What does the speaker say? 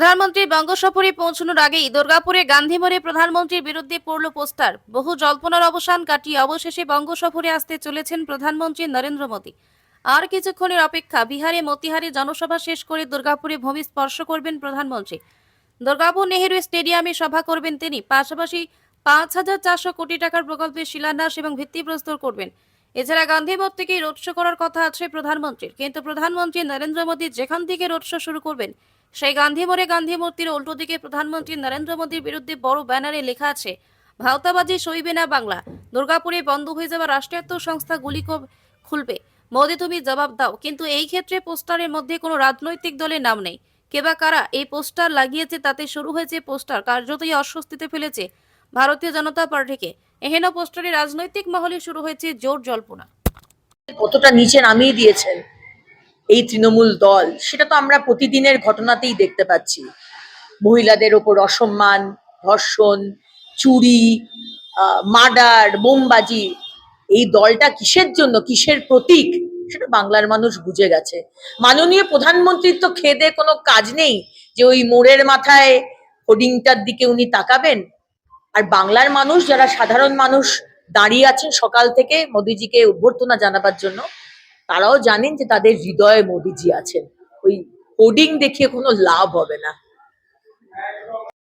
প্রধানমন্ত্রী বঙ্গ সফরে পৌঁছানোর আগেই দুর্গাপুরে গান্ধী মোড়ে প্রধানমন্ত্রীর বিরুদ্ধে পড়ল পোস্টার। বহু জল্পনার অবসান কাটিয়ে অবশেষে বঙ্গ সফরে আসতে চলেছেন প্রধানমন্ত্রী নরেন্দ্র মোদী। আর কিছুক্ষণের অপেক্ষা বিহারে মতিহারে জনসভা শেষ করে দুর্গাপুরে ভূমি স্পর্শ করবেন প্রধানমন্ত্রী। দুর্গাপুর নেহেরু স্টেডিয়ামে সভা করবেন তিনি। পাশাপাশি পাঁচ হাজার চারশো কোটি টাকার প্রকল্পের শিলান্যাস এবং ভিত্তিপ্রস্তর করবেন। এছাড়া গান্ধী মোড় থেকে রোড শো করার কথা আছে প্রধানমন্ত্রীর। কিন্তু প্রধানমন্ত্রী নরেন্দ্র মোদী যেখান থেকে রোড শো শুরু করবেন, সেই গান্ধী মোড়ে গান্ধী মূর্তির উল্টো দিকে প্রধানমন্ত্রী নরেন্দ্র মোদীর বিরুদ্ধে বড় ব্যানারে লেখা আছে, ভাওতাবাজি সইবে না বাংলা। দুর্গাপুরে বন্ধ হয়ে যাওয়া রাষ্ট্রায়ত্ত সংস্থা গুলি খুলবে। মোদী তুমি জবাব দাও। কিন্তু এই ক্ষেত্রে পোস্টারের মধ্যে কোনো রাজনৈতিক দলের নাম নেই। কেবা কারা এই পোস্টার লাগিয়েছে, তাতে শুরু হয়েছে পোস্টার। কার্যতই অস্বস্তিতে ফেলেছে ভারতীয় জনতা পার্টিকে। এহেন পোস্টারে রাজনৈতিক মহলে শুরু হয়েছে জোর জল্পনা। কতটা নিচে নামিয়ে দিয়েছেন এই তৃণমূল দল, সেটা তো আমরা প্রতিদিনের ঘটনাতেই দেখতে পাচ্ছি। মহিলাদের ওপর অসম্মান, ধর্ষণ, চুরি মার্ডার, বোমবাজি, এই দলটা কিসের জন্য, কিসের প্রতীক, সেটা বাংলার মানুষ বুঝে গেছে। মাননীয় প্রধানমন্ত্রীর তো খেদে কোনো কাজ নেই যে ওই মোড়ের মাথায় হোর্ডিংটার দিকে উনি তাকাবেন। আর বাংলার মানুষ যারা সাধারণ মানুষ দাঁড়িয়ে আছেন সকাল থেকে মোদিজিকে অভ্যর্থনা জানাবার জন্য, তারাও জানেন যে তাদের হৃদয়ে মোদিজি আছেন। ওই হোর্ডিং দেখিয়ে কোনো লাভ হবে না।